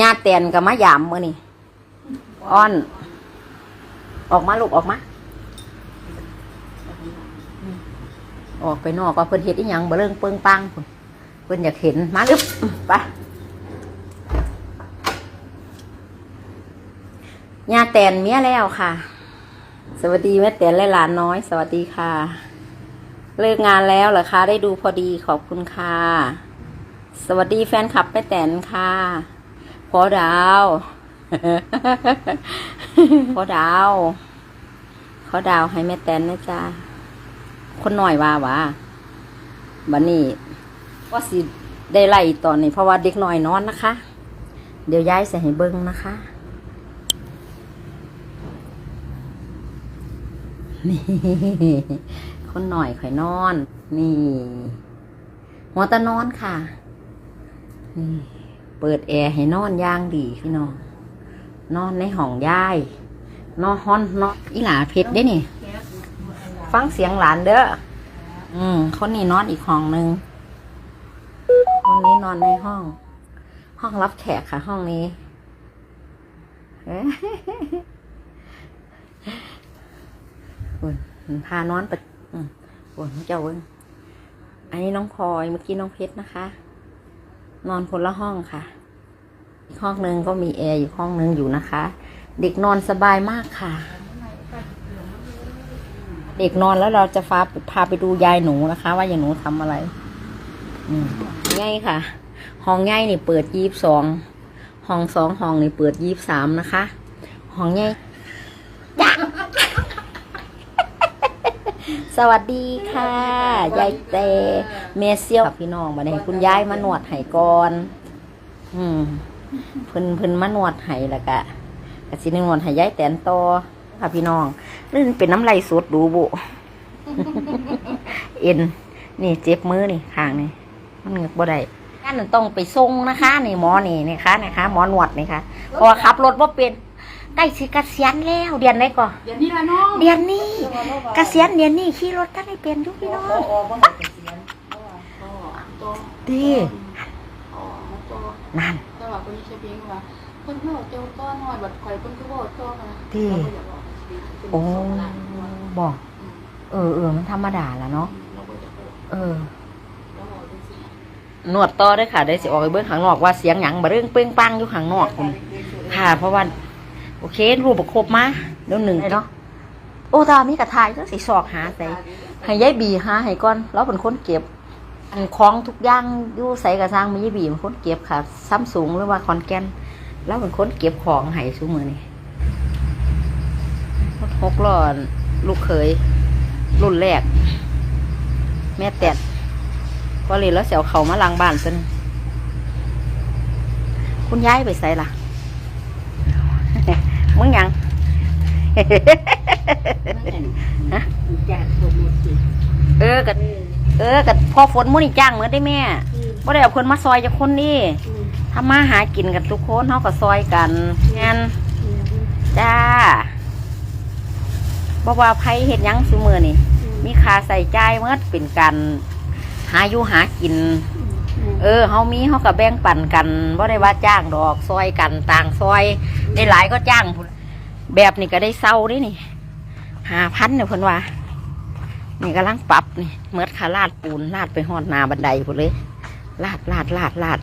ญาติแตนกับมะยามมือนี่อ้อน ออกมาลูกออกมา ออกไปนอกก็เพิ่นเฮ็ดอีหยังบ่เรื่องเปิงปังเพิ่นอยากเห็นมาลึบไปญาแตนเมียแล้วค่ะ สวัสดีแม่แตนและหลานน้อย สวัสดีค่ะ เลิกงานแล้วเหรอคะ ได้ดูพอดีขอบคุณค่ะ สวัสดีแฟนคลับแม่แตนค่ะ พอดาวพอดาวขอดาวให้แม่แตนนะจ๊ะคนหน่อยว่าว่าบันนี้ว่าสิได้ไล่ตอนนี้ เพราะว่าเด็กหน่อยนอนนะคะ เดี๋ยวย้ายใส่ให้เบิ้งนะคะ นี่ คนหน่อยข่อยนอน นี่ หัวตะนอนค่ะ นี่ เปิดแอร์ให้นอนย่างดีพี่น้อง นอนในห้องยาย นอนฮ้อนนอนอีหลาเพชรได้นี่ ฟังเสียงหลานเด้อ อืม คนนี้นอนอีกห้องหนึ่งคนนี้นอนในห้อง ห้องรับแขกค่ะ ห้องนี้เอ้ยอุ่นพานอนไปอืมอุ่นเจ้าเว้งอันนี้น้องพลอย เมื่อกี้น้องเพชรนะคะ นอนคนละห้องค่ะ อีกห้องนึงก็มีแอร์อยู่ห้องนึงอยู่นะคะ เด็กนอนสบายมากค่ะ เด็กนอนแล้วเราจะพาพาไปดูยายหนูนะคะ ว่ายายหนูทำอะไรง่ายค่ะ ห้องง่ายนี่เปิดยี่สิบสองห้องสองห้องนี่เปิดยี่สิบสามนะคะ ห้องง่ายจ้ะ สวัสดีค่ะ ยายเตเมเซียวพี่น้องมาให้คุณยายมาหนวดไห้ก่อน อืมเพิ่นเพิ่นมาหนวดไห้แล้วก็กะสิหนวดไห้ยายแตนโตอค่ะพี่น้องเรื่องเป็นน้ำลายสดดูบุเอ็น นี่เจ็บมือนี่ข้างนี่มันเงือกบ่ได้งานนั้นต้องไปส่งนะคะ นี่หมอนี่นะคะนะคะ หมอหนวดนี่ค่ะเพราะว่าขับรถว่าเป็นใกล้สิเกษียณแล้ว เดือนไหนก่อนเดี๋ยวนี้ละน้องเดือนนี้ เกษียณเดือนนี้ขี่รถก็ได้เป็นอยุพี่น้องดีนั่นตลอดคนนี้ใช้เพียงว่าเพิ่นเพิ่นเจ้าต้อนหน่อยบัดข่อยเพิ่นก็บอกต้อกันนะที่โอ้บอกเออเออมันธรรมดาละเนาะเออนวดต่อได้อค่ะ ได้สิออกไปเบื้องข้างนอกว่าเสียงหยังบะเรื่องเป้งปังอยู่ข้างนอกคุณค่ะ เพราะว่าโอเครูปประครบมาเดี๋ยวหนึ่งเนาะ โอ้ตามีกระทายต้องสิสอกหาใส่ให้ยายบีหาให้ก่อนแล้วเป็นคนเก็บ อันของทุกอย่างอยู่ใส่กระซังมียายบีเป็นคนเก็บค่ะ ซ้ำสูงหรือว่าคอนแกนแล้วเป็นคนเก็บของให้ซุมือนี่รถหกล้อลูกเขยรุ่นแรก แม่แตดพอเรียแล้วเสียวเขามาล้างบ้านซะนคุณย้ายไปใส่ล่ะ มึงยัง จากคนหมดสิเออกัเออกัพอฝนมุ่นี่จ้างเหมือนได้แม่บ่ได้เอาเพิ่นมาซอยจากคนนี่ทำมาหากินกันทุกคนเฮาก็ซอยกันงั้นจ้าบ่ว่าไผเฮ็ดหยังซุมื้อนี่ มีค่าใส่จ่ายเมื่อเป็นการหาอยู่หากิน เออเฮามีเฮาก็แบ่งปันกันบ่ได้ว่าจ้างดอกซอยกันต่างซอย ได้หลายก็จ้างพุ่นแบบนี้ก็ได้เศร้าเด้นี่ หาพันเนี่ยเพิ่นว่า นี่กำลังปรับนี่เมื่อขาลาดปูนลาดไปหอดนาบันไดพุ่นเลยลาดลาดลาดลาด